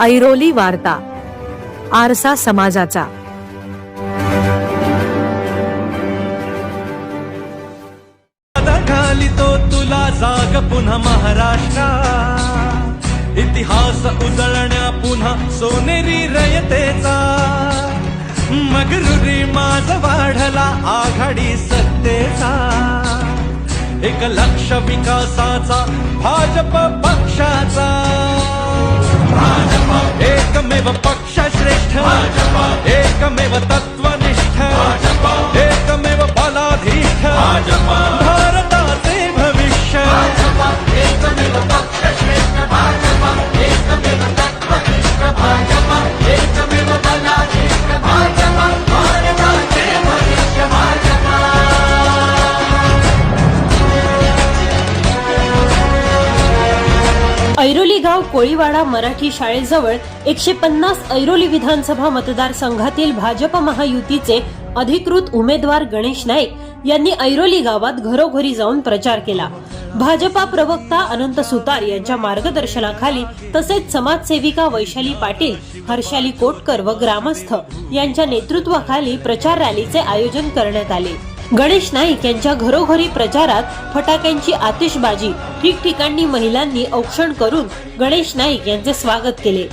ऐरोली वार्ता आरसा समाजाचा. खाली तो तुला जाग पुन्हा महाराष्ट्रा. इतिहास उजळण्या पुन्हा सोनेरी रयतेचा. मगरुरी माझ वाढला आघाडी सत्तेचा. एक लक्ष विकासाचा भाजप पक्षाचा. एकमेव पक्ष श्रेष्ठ। एकमेव तत् कोळीवाडा मराठी शाळेजवळ एकशे पन्नास ऐरोली विधानसभा मतदारसंघातील भाजप महायुतीचे अधिकृत उमेदवार गणेश नाईक यांनी ऐरोली गावात घरोघरी जाऊन प्रचार केला. भाजपा प्रवक्ता अनंत सुतार यांच्या मार्गदर्शनाखाली तसेच समाजसेविका वैशाली पाटील हर्षाली कोटकर व ग्रामस्थ यांच्या नेतृत्वाखाली प्रचार रॅलीचे आयोजन करण्यात आले. गणेश नाईक यांच्या घरोघरी प्रचारात फटाक्यांची आतिषबाजी. ठिकठिकाणी महिलांनी औक्षण करून गणेश नाईक यांचे स्वागत केले.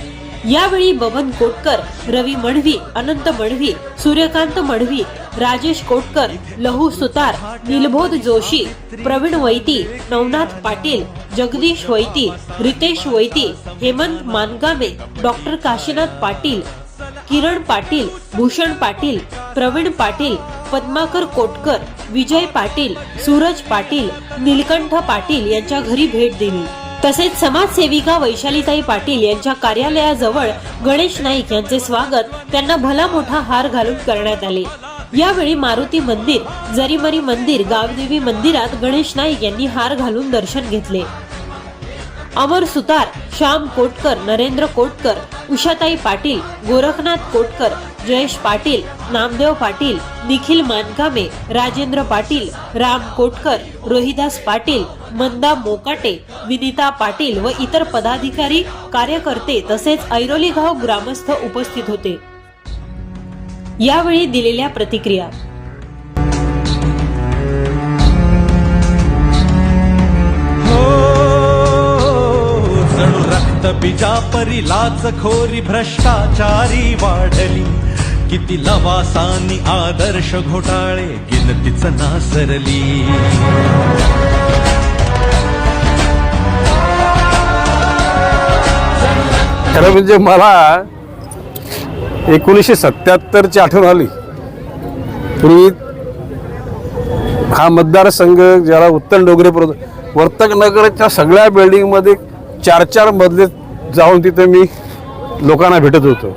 यावेळी बबन कोटकर रवी मढवी अनंत मढवी सूर्यकांत मढवी राजेश कोटकर लहू सुतार निलबोध जोशी प्रवीण वैती नवनाथ पाटील जगदीश वैती रितेश वैती हेमंत मानगामे डॉक्टर काशीनाथ पाटील किरण पाटील भूषण पाटील प्रवीण पाटील पद्माकर कोटकर विजय पाटील सूरज पाटील निलकंठ पाटील यांच्या घरी भेट दिली. तसेच समाजसेविका वैशालीताई पाटील यांच्या कार्यालयाजवळ गणेश नाईक यांचे स्वागत त्यांना भला मोठा हार घालून करण्यात आले. यावेळी मारुती मंदिर जरीमरी मंदिर गावदेवी मंदिरात गणेश नाईक यांनी हार घालून दर्शन घेतले. अमर सुतार श्याम कोटकर नरेंद्र कोटकर उषाताई पाटील गोरखनाथ कोटकर जयेश पाटील नामदेव पाटील निखिल मानकामे राजेंद्र पाटील राम कोटकर रोहिदास पाटील मंदा मोकाटे विनिता पाटील व इतर पदाधिकारी कार्यकर्ते तसेच ऐरोली गाव ग्रामस्थ उपस्थित होते. यावेळी दिलेल्या प्रतिक्रिया जणू बिजापरी लाचखोरी भ्रष्टाचारी वाढली. किती लवासानी आदर्श घोटाळे गिनतीच नासरली. खरं म्हणजे मला एकोणीसशे सत्याहत्तरची आठवण आली. पूर्वी हा मतदारसंघ ज्याला उत्तर डोंगरे पर्वत वर्तक नगरच्या सगळ्या बिल्डिंगमध्ये चार चार मधले जाऊन तिथे मी लोकांना भेटत होतो.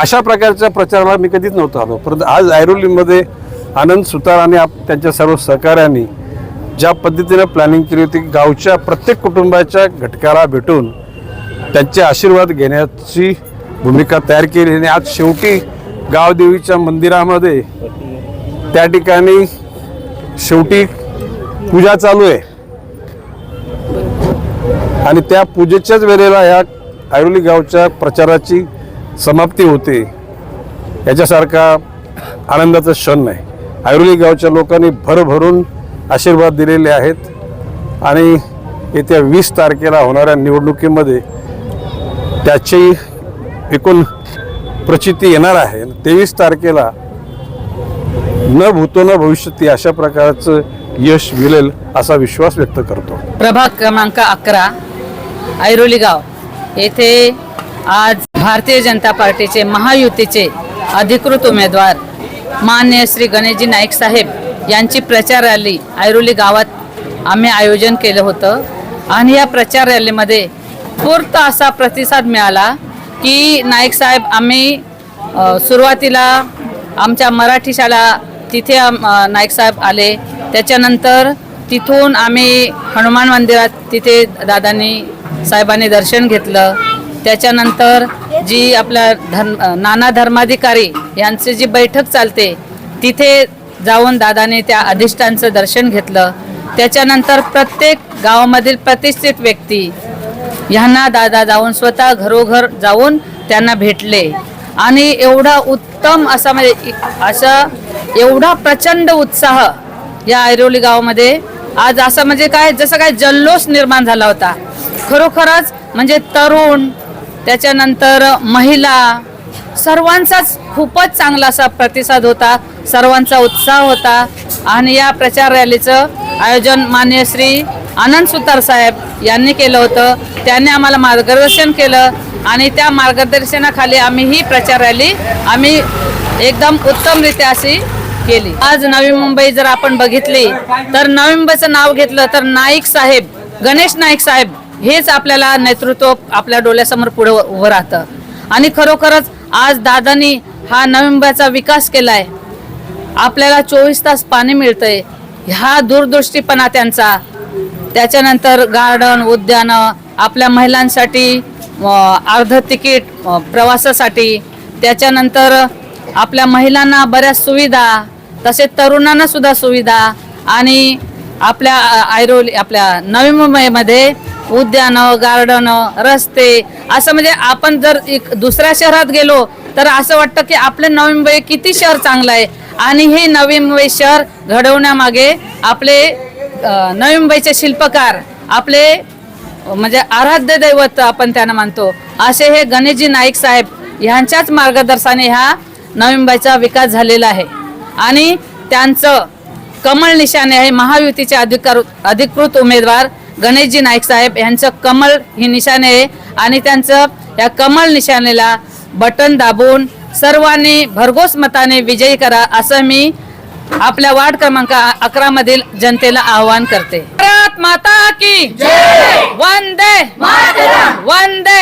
अशा प्रकारच्या प्रचाराला मी कधीच नव्हतो आलो. परंतु आज ऐरोलीमध्ये आनंद सुतार आणि आप त्यांच्या सर्व सहकाऱ्यांनी ज्या पद्धतीनं प्लॅनिंग केली होती गावच्या प्रत्येक कुटुंबाच्या घटकाला भेटून त्यांचे आशीर्वाद घेण्याची भूमिका तयार केली आणि आज शेवटी गावदेवीच्या मंदिरामध्ये त्या ठिकाणी शेवटी पूजा चालू आहे. आणि त्या पूजेच्याच वेळेला या ऐरोली गावच्या प्रचाराची समाप्ती होते. याच्यासारखा आनंदाचा क्षण नाही. ऐरोली गावच्या लोकांनी भरभरून आशीर्वाद दिलेले आहेत आणि येत्या वीस तारखेला होणाऱ्या निवडणुकीमध्ये त्याची एकूण प्रचिती येणार आहे. तेवीस तारखेला न भूतो न भविष्यती अशा प्रकारचं यश मिळेल असा विश्वास व्यक्त करतो. प्रभाग क्रमांक अकरा ऐरोली गाव. येथे आज भारतीय जनता पार्टीचे महायुतीचे अधिकृत उमेदवार मान्य श्री गणेशजी नाईक साहेब यांची प्रचार रॅली ऐरोली गावात आम्ही आयोजन केलं होतं. आणि या प्रचार रॅलीमध्ये पूर्त असा प्रतिसाद मिळाला की नाईक साहेब आम्ही सुरुवातीला आमच्या मराठी शाळा तिथे आम- नाईक साहेब आले. त्याच्यानंतर तिथून आम्ही हनुमान मंदिरात तिथे दादांनी साहेबांनी दर्शन घेतलं. त्याच्यानंतर जी आपल्या धर्म नाना धर्माधिकारी यांची जी बैठक चालते तिथे जाऊन दादाने त्या अधिष्ठांचं दर्शन घेतलं. त्याच्यानंतर प्रत्येक गावामधील प्रतिष्ठित व्यक्ती ह्यांना दादा जाऊन स्वतः घरोघर जाऊन त्यांना भेटले. आणि एवढा उत्तम असा म्हणजे असा एवढा प्रचंड उत्साह या ऐरोली गावामध्ये. आज असं म्हणजे काय जसं काय जल्लोष निर्माण झाला होता. खरोखरच म्हणजे तरुण त्याच्यानंतर महिला सर्वांचाच खूपच चांगला असा प्रतिसाद होता सर्वांचा उत्साह होता. आणि या प्रचार रॅलीचं आयोजन मान्य श्री आनंद सुतार साहेब यांनी केलं होतं. त्यांनी आम्हाला मार्गदर्शन केलं आणि त्या मार्गदर्शनाखाली आम्ही ही प्रचार रॅली आम्ही एकदम उत्तमरित्या अशी केली. आज नवी मुंबई जर आपण बघितली तर नवी मुंबईचं नाव घेतलं तर नाईक साहेब गणेश नाईक साहेब हेच आपल्याला नेतृत्व आपल्या डोळ्यासमोर पुढे उभं राहतं. आणि खरोखरच आज दादानी हा नवी विकास केला आहे आपल्याला चोवीस तास पाणी मिळतंय. ह्या दूरदृष्टीपणा त्यांचा. त्याच्यानंतर गार्डन उद्यानं आपल्या महिलांसाठी अर्ध तिकीट प्रवासासाठी. त्याच्यानंतर आपल्या महिलांना बऱ्याच सुविधा तसेच तरुणांना सुद्धा सुविधा. आणि आपल्या ऐरोली आपल्या नवी मुंबईमध्ये उद्यानं गार्डन रस्ते असं म्हणजे आपण जर एक दुसऱ्या शहरात गेलो तर असं वाटतं की आपलं नवी मुंबई किती शहर चांगलं आहे. आणि हे नवी मुंबई शहर घडवण्यामागे आपले नवी मुंबईचे शिल्पकार आपले म्हणजे आराध्य दैवत आपण त्यांना मानतो. असे हे गणेशजी नाईक साहेब ह्यांच्याच मार्गदर्शनाने ह्या नवी मुंबईचा विकास झालेला आहे. आणि त्यांचं कमळ निशाने आहे महायुतीचे अधिकार अधिकृत उमेदवार गणेशजी नाईक साहेब यांचं कमल ही निशाणे आहे. आणि त्यांचं या कमल निशाणेला बटन दाबून सर्वांनी भरघोस मताने विजयी करा असं मी आपल्या वार्ड क्रमांक अकरा मधील जनतेला आवाहन करते. भारत माता की वंदे वंदे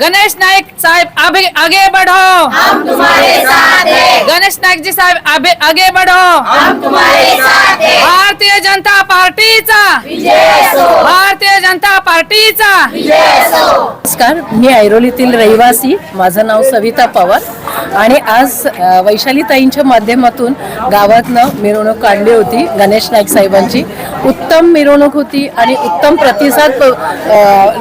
गणेश नाईक साहेब आगे आगे बढ़ो। हम तुम्हारे साथ हैं। गणेश नाईक जी साहेब आगे आगे बढ़ो। हम तुम्हारे साथ हैं। भारतीय जनता पार्टीचा। भारतीय जनता पार्टीचा। नमस्कार मी ऐरोलीतील रहिवासी. माझं नाव सविता पवार. आणि आज वैशालीताईंच्या माध्यमातून गावातनं मिरवणूक काढली होती गणेश नाईक साहेबांची. उत्तम मिरवणूक होती आणि उत्तम प्रतिसाद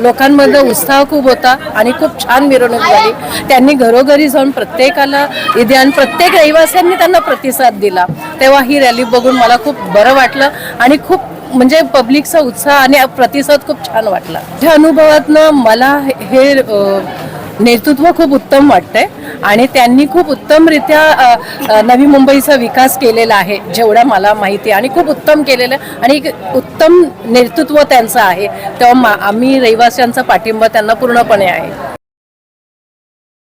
लोकांमध्ये उत्साह खूप होता आणि खूप छान मिरवणूक झाली. त्यांनी घरोघरी जाऊन प्रत्येकाला इथे आणि प्रत्येक रहिवाशांनी त्यांना प्रतिसाद दिला. तेव्हा ही रॅली बघून मला खूप बरं वाटलं आणि खूप म्हणजे पब्लिकचा उत्साह आणि प्रतिसाद खूप छान वाटला. त्या अनुभवातनं मला हे नेतृत्व खूप उत्तम वाटतंय आणि त्यांनी खूप उत्तमरित्या नवी मुंबईचा विकास केलेला आहे जेवढा मला माहिती आहे. आणि खूप उत्तम केलेलं आहे आणि एक उत्तम नेतृत्व त्यांचं आहे. तेव्हा मा- आम्ही रहिवाशांचा पाठिंबा त्यांना पूर्णपणे आहे.